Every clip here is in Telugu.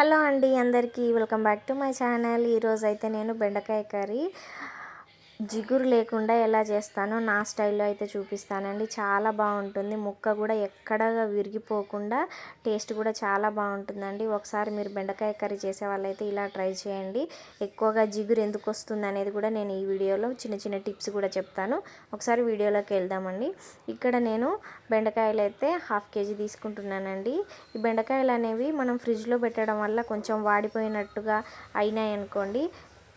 హలో అండి అందరికీ welcome back to my channel. ఈరోజు అయితే నేను బెండకాయ కర్రీ. జిగురు లేకుండా ఎలా చేస్తానో నా స్టైల్లో అయితే చూపిస్తానండి. చాలా బాగుంటుంది. ముక్క కూడా ఎక్కడ విరిగిపోకుండా టేస్ట్ కూడా చాలా బాగుంటుందండి. ఒకసారి మీరు బెండకాయ కర్రీ చేసే వాళ్ళైతే ఇలా ట్రై చేయండి. ఎక్కువగా జిగురు ఎందుకు వస్తుంది అనేది కూడా నేను ఈ వీడియోలో చిన్న చిన్న టిప్స్ కూడా చెప్తాను. ఒకసారి వీడియోలోకి వెళ్దామండి. ఇక్కడ నేను బెండకాయలు అయితే హాఫ్ కేజీ తీసుకుంటున్నానండి. ఈ బెండకాయలు అనేవి మనం ఫ్రిడ్జ్లో పెట్టడం వల్ల కొంచెం వాడిపోయినట్టుగా అయినాయి అనుకోండి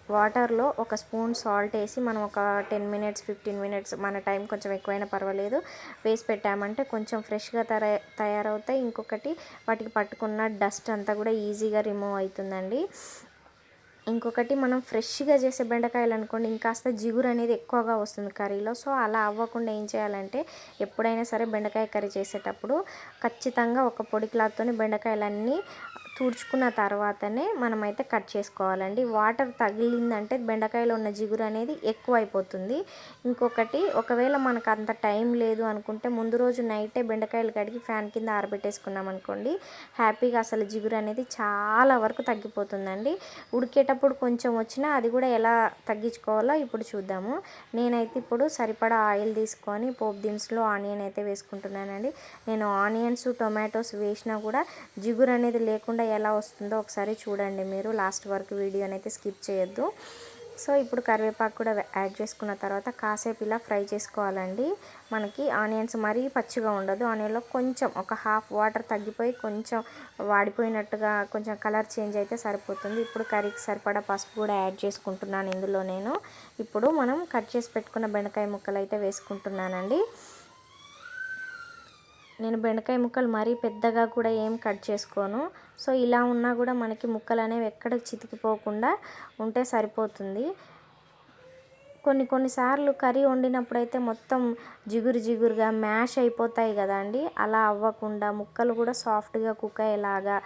వాటర్లో ఒక స్పూన్ సాల్ట్ వేసి మనం ఒక టెన్ మినిట్స్ ఫిఫ్టీన్ మినిట్స్ మన టైం కొంచెం ఎక్కువైనా పర్వాలేదు. వేసి పెట్టామంటే కొంచెం ఫ్రెష్గా తర తయారవుతాయి. ఇంకొకటి వాటికి పట్టుకున్న డస్ట్ అంతా కూడా ఈజీగా రిమూవ్ అవుతుందండి. ఇంకొకటి మనం ఫ్రెష్గా చేసే బెండకాయలు అనుకోండి ఇంకాస్త జిగురు అనేది ఎక్కువగా వస్తుంది కర్రీలో. సో అలా అవ్వకుండా ఏం చేయాలంటే ఎప్పుడైనా సరే బెండకాయ కర్రీ చేసేటప్పుడు ఖచ్చితంగా ఒక పొడి క్లాత్తోని బెండకాయలన్నీ తుడుచుకున్న తర్వాతనే మనమైతే కట్ చేసుకోవాలండి. వాటర్ తగిలిందంటే బెండకాయలో ఉన్న జిగురు అనేది ఎక్కువ అయిపోతుంది ఇంకొకటి ఒకవేళ మనకు అంత టైం లేదు అనుకుంటే ముందు రోజు నైటే బెండకాయలు కడిగి ఫ్యాన్ కింద ఆరబెట్టేసుకున్నాం అనుకోండి హ్యాపీగా అసలు జిగురు అనేది చాలా వరకు తగ్గిపోతుందండి. ఉడికేటప్పుడు కొంచెం వచ్చినా అది కూడా ఎలా తగ్గించుకోవాలో ఇప్పుడు చూద్దాము. నేనైతే ఇప్పుడు సరిపడా ఆయిల్ తీసుకొని పోపు దినుసులో ఆనియన్ అయితే వేసుకుంటున్నానండి. నేను ఆనియన్స్ టొమాటోస్ వేసినా కూడా జిగురు అనేది లేకుండా ఎలా వస్తుందో ఒకసారి చూడండి మీరు. లాస్ట్ వరకు వీడియోని అయితే స్కిప్ చేయొద్దు. సో ఇప్పుడు కరివేపాకు కూడా యాడ్ చేసుకున్న తర్వాత కాసేపు ఇలా ఫ్రై చేసుకోవాలండి. మనకి ఆనియన్స్ మరీ పచ్చిగా ఉండదు. ఆనియన్లో కొంచెం ఒక హాఫ్ వాటర్ తగ్గిపోయి కొంచెం వాడిపోయినట్టుగా కొంచెం కలర్ చేంజ్ అయితే సరిపోతుంది. ఇప్పుడు కర్రీకి సరిపడా పసుపు కూడా యాడ్ చేసుకుంటున్నాను ఇందులో నేను. ఇప్పుడు మనం కట్ చేసి పెట్టుకున్న బెండకాయ ముక్కలు అయితే వేసుకుంటున్నానండి. నేను బెండకాయ ముక్కలు మరీ పెద్దగా కూడా ఏం కట్ చేసుకోను. సో ఇలా ఉన్నా కూడా మనకి ముక్కలు అనేవి ఎక్కడ చితికిపోకుండా ఉంటే సరిపోతుంది. కొన్ని కొన్నిసార్లు కర్రీ వండినప్పుడు అయితే మొత్తం జిగురు జిగురుగా మ్యాష్ అయిపోతాయి కదా అండి. అలా అవ్వకుండా ముక్కలు కూడా సాఫ్ట్గా కుక్ అయ్యేలాగా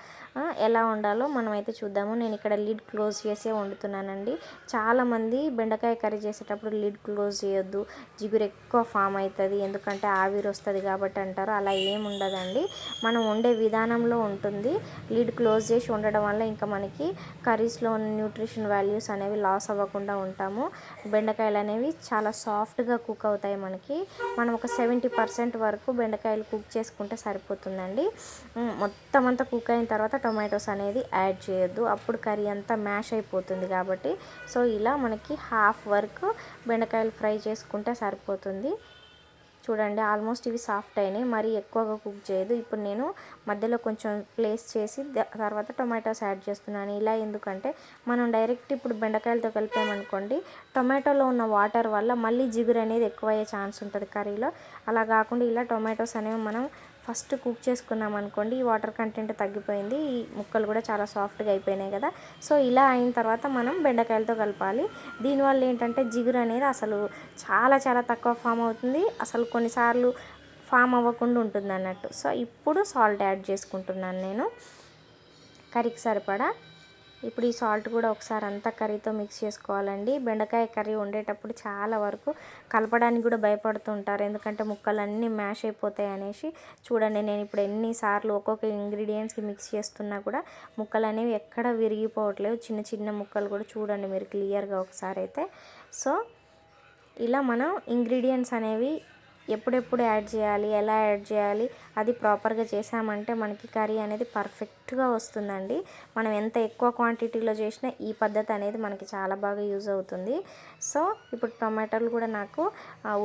ఎలా వండాలో మనం అయితే చూద్దాము. నేను ఇక్కడ లిడ్ క్లోజ్ చేసే వండుతున్నానండి. చాలామంది బెండకాయ కర్రీ చేసేటప్పుడు లిడ్ క్లోజ్ చేయొద్దు. జిగురు ఎక్కువ ఫామ్ అవుతుంది ఎందుకంటే ఆవిరి వస్తుంది కాబట్టి అంటారు. అలా ఏం ఉండదండి. మనం వండే విధానంలో ఉంటుంది. లిడ్ క్లోజ్ చేసి వండడం వల్ల ఇంకా మనకి కర్రీస్లో ఉన్న న్యూట్రిషన్ వాల్యూస్ అనేవి లాస్ అవ్వకుండా ఉంటాము. బెండకాయ బెండకాయలు అనేవి చాలా సాఫ్ట్గా కుక్ అవుతాయి మనకి. మనం ఒక సెవెంటీ పర్సెంట్ వరకు బెండకాయలు కుక్ చేసుకుంటే సరిపోతుందండి. మొత్తం అంతా కుక్ అయిన తర్వాత టొమాటోస్ అనేది యాడ్ చేయొద్దు. అప్పుడు కర్రీ అంతా మ్యాష్ అయిపోతుంది కాబట్టి. సో ఇలా మనకి హాఫ్ వరకు బెండకాయలు ఫ్రై చేసుకుంటే సరిపోతుంది. చూడండి ఆల్మోస్ట్ ఇవి సాఫ్ట్ అయినాయి. మరీ ఎక్కువగా కుక్ చేయదు. ఇప్పుడు నేను మధ్యలో కొంచెం ప్లేస్ చేసి తర్వాత టొమాటోస్ యాడ్ చేస్తున్నాను. ఇలా ఎందుకంటే మనం డైరెక్ట్ ఇప్పుడు బెండకాయలతో కలిపామనుకోండి టొమాటోలో ఉన్న వాటర్ వల్ల మళ్ళీ జిగురు అనేది ఎక్కువ అయ్యే ఛాన్స్ ఉంటుంది కర్రీలో. అలా కాకుండా ఇలా టొమాటోస్ అనేవి మనం ఫస్ట్ కుక్ చేసుకున్నాం అనుకోండి ఈ వాటర్ కంటెంట్ తగ్గిపోయింది ఈ ముక్కలు కూడా చాలా సాఫ్ట్గా అయిపోయినాయి కదా. సో ఇలా అయిన తర్వాత మనం బెండకాయలతో కలపాలి. దీనివల్ల ఏంటంటే జిగురు అనేది అసలు చాలా చాలా తక్కువ ఫామ్ అవుతుంది. అసలు కొన్నిసార్లు ఫామ్ అవ్వకుండా ఉంటుంది అన్నట్టు సో ఇప్పుడు సాల్ట్ యాడ్ చేసుకుంటున్నాను నేను. కర్రీకి సరిపడా ఇప్పుడు ఈ సాల్ట్ కూడా ఒకసారి అంతా కర్రీతో మిక్స్ చేసుకోవాలండి. బెండకాయ కర్రీ వండేటప్పుడు చాలా వరకు కలపడానికి కూడా భయపడుతుంటారు ఎందుకంటే ముక్కలు అన్నీ మ్యాష్ అయిపోతాయి అనేసి చూడండి నేను ఇప్పుడు ఎన్నిసార్లు ఒక్కొక్క ఇంగ్రీడియంట్స్కి మిక్స్ చేస్తున్నా కూడా ముక్కలు అనేవి ఎక్కడ విరిగిపోవట్లేదు చిన్న చిన్న ముక్కలు కూడా చూడండి మీరు క్లియర్గా ఒకసారి అయితే. సో ఇలా మనం ఇంగ్రీడియంట్స్ అనేవి ఎప్పుడెప్పుడు యాడ్ చేయాలి ఎలా యాడ్ చేయాలి అది ప్రాపర్గా చేసామంటే మనకి కర్రీ అనేది పర్ఫెక్ట్గా వస్తుందండి. మనం ఎంత ఎక్కువ క్వాంటిటీలో చేసినా ఈ పద్ధతి అనేది మనకి చాలా బాగా యూజ్ అవుతుంది. సో ఇప్పుడు టొమాటోలు కూడా నాకు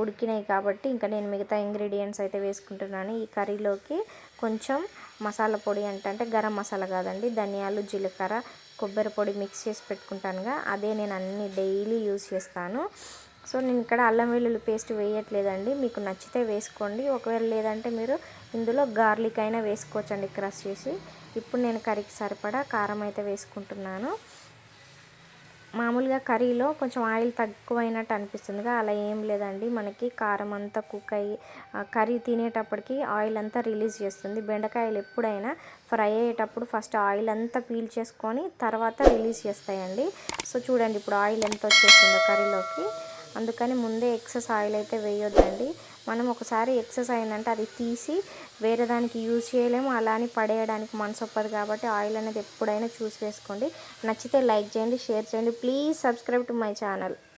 ఉడికినాయి కాబట్టి ఇంకా నేను మిగతా ఇంగ్రీడియంట్స్ అయితే వేసుకుంటున్నాను. ఈ కర్రీలోకి కొంచెం మసాలా పొడి అంటే గరం మసాలా కాదండి ధనియాలు జీలకర్ర కొబ్బరి పొడి మిక్స్ చేసి పెట్టుకుంటానుగా. అదే నేను అన్ని డైలీ యూజ్ చేస్తాను. సో నేను ఇక్కడ అల్లం వెల్లుల్లి పేస్ట్ వేయట్లేదండి. మీకు నచ్చితే వేసుకోండి. ఒకవేళ లేదంటే మీరు ఇందులో గార్లిక్ అయినా వేసుకోవచ్చండి క్రష్ చేసి. ఇప్పుడు నేను కర్రీకి సరిపడా కారం అయితే వేసుకుంటున్నాను. మామూలుగా కర్రీలో కొంచెం ఆయిల్ తక్కువైనట్టు అనిపిస్తుందిగా. అలా ఏం లేదండి. మనకి కారం అంతా కుక్ అయ్యి కర్రీ తినేటప్పటికి ఆయిల్ అంతా రిలీజ్ చేస్తుంది. బెండకాయలు ఎప్పుడైనా ఫ్రై అయ్యేటప్పుడు ఫస్ట్ ఆయిల్ అంతా పీల్ చేసుకొని తర్వాత రిలీజ్ చేస్తాయండి. సో చూడండి ఇప్పుడు ఆయిల్ ఎంత వచ్చేసిందో కర్రీలోకి. అందుకని ముందే ఎక్సెస్ ఆయిల్ అయితే వేయొద్దండి. మనం ఒకసారి ఎక్సెస్ అయిందంటే అది తీసి వేరే దానికి యూజ్ చేయలేము. అలా అని పడేయడానికి మనసు ఒప్పదు కాబట్టి ఆయిల్ అనేది ఎప్పుడైనా చూసి వేసుకోండి నచ్చితే లైక్ చేయండి షేర్ చేయండి. Please subscribe to my channel.